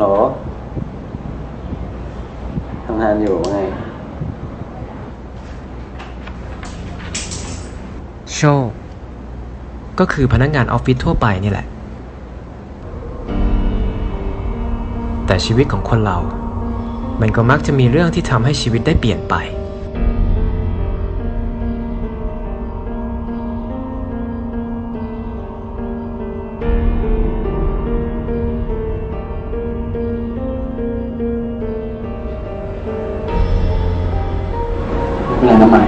หรอทำงานอยู่ไง โชก็คือพนักงงานออฟฟิศทั่วไปนี่แหละ แต่ชีวิตของคนเรา มันก็มักจะมีเรื่องที่ทำให้ชีวิตได้เปลี่ยนไป เป็นไรนะไม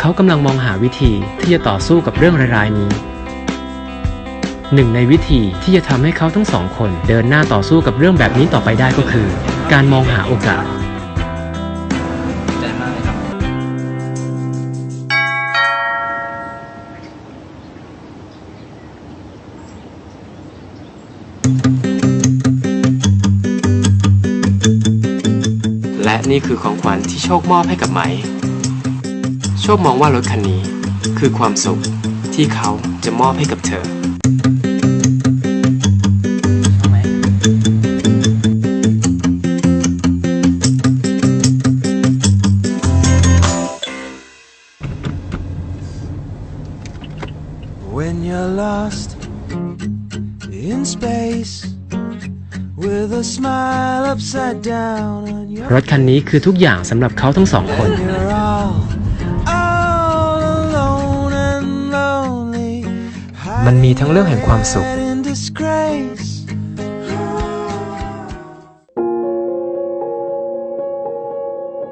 เขากำลังมองหาวิธีที่จะต่อสู้กับเรื่องร้ายๆนี้ หนึ่งในวิธีที่จะทำให้เขาทั้งสองคนเดินหน้าต่อสู้กับเรื่องแบบนี้ต่อไปได้ก็คือ การมองหาโอกาสและนี่คือของขวัญที่โชคมอบให้กับไหม โชคมองว่ารถคันนี้คือความสุขที่เขาจะมอบให้กับเธอ lost in space with a smile upside down on your รถคันนี้คือทุกอย่างสำหรับเขาทั้งสองคน When you're all, all alone and lonely มันมีทั้งเรื่องแห่งความสุข hiding in disgrace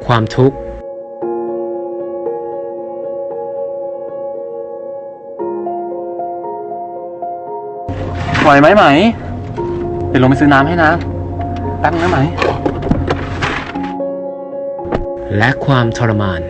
ความทุกข์ ไหวไหมไหมเดี๋ยวลงไปซื้อน้ำให้นะแป๊บนึงนะไหม และความทรมาน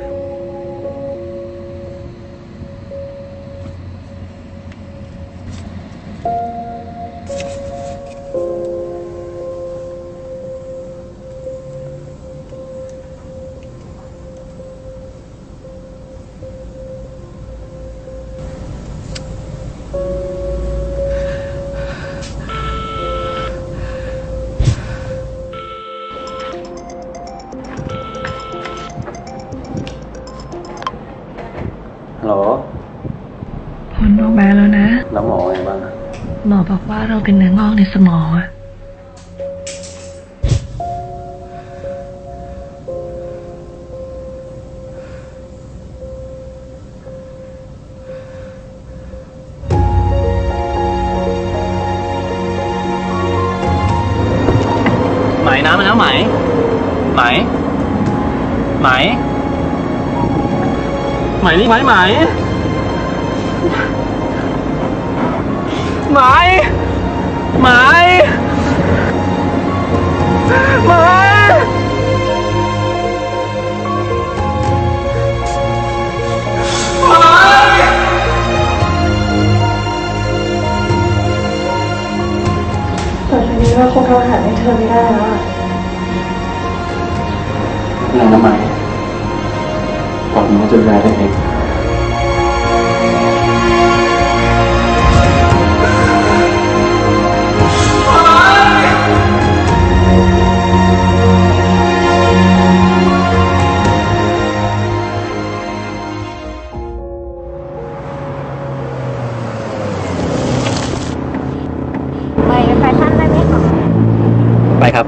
ฮัลโหลผลออกมาแล้วนะ แล้วหมอไงบ้างหมอบอกว่าเราเป็นเนื้องอกในสมองอะไหมน้ำมาแล้วไหมไหมไหม ไหมนี่ไหมไหมไหมไหมไหมต่อจากนี้เราคงโทรหาให้เธอไม่ได้แล้วอะอะไรนะไหม ก่อนนี้จะดูแลได้เองไปแฟชั่นได้ไหมคะไปครับ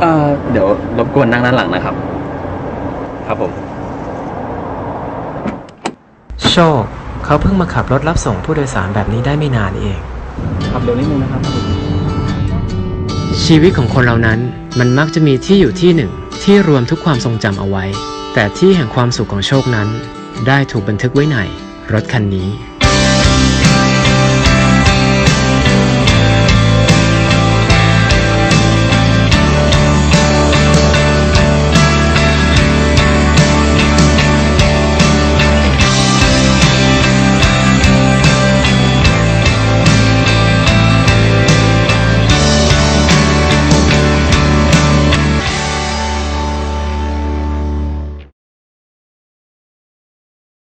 เอ่อ เดี๋ยวรบกวนนั่งด้านหลังนะครับ ครับผม โชค เขาเพิ่งมาขับรถรับส่งผู้โดยสารแบบนี้ได้ไม่นานเอง ขับเร็วนิดนึงนะครับ ชีวิตของคนเรานั้นมันมักจะมีที่อยู่ที่หนึ่ง ที่รวมทุกความทรงจำเอาไว้ แต่ที่แห่งความสุขของโชคนั้น ได้ถูกบันทึกไว้ในรถคันนี้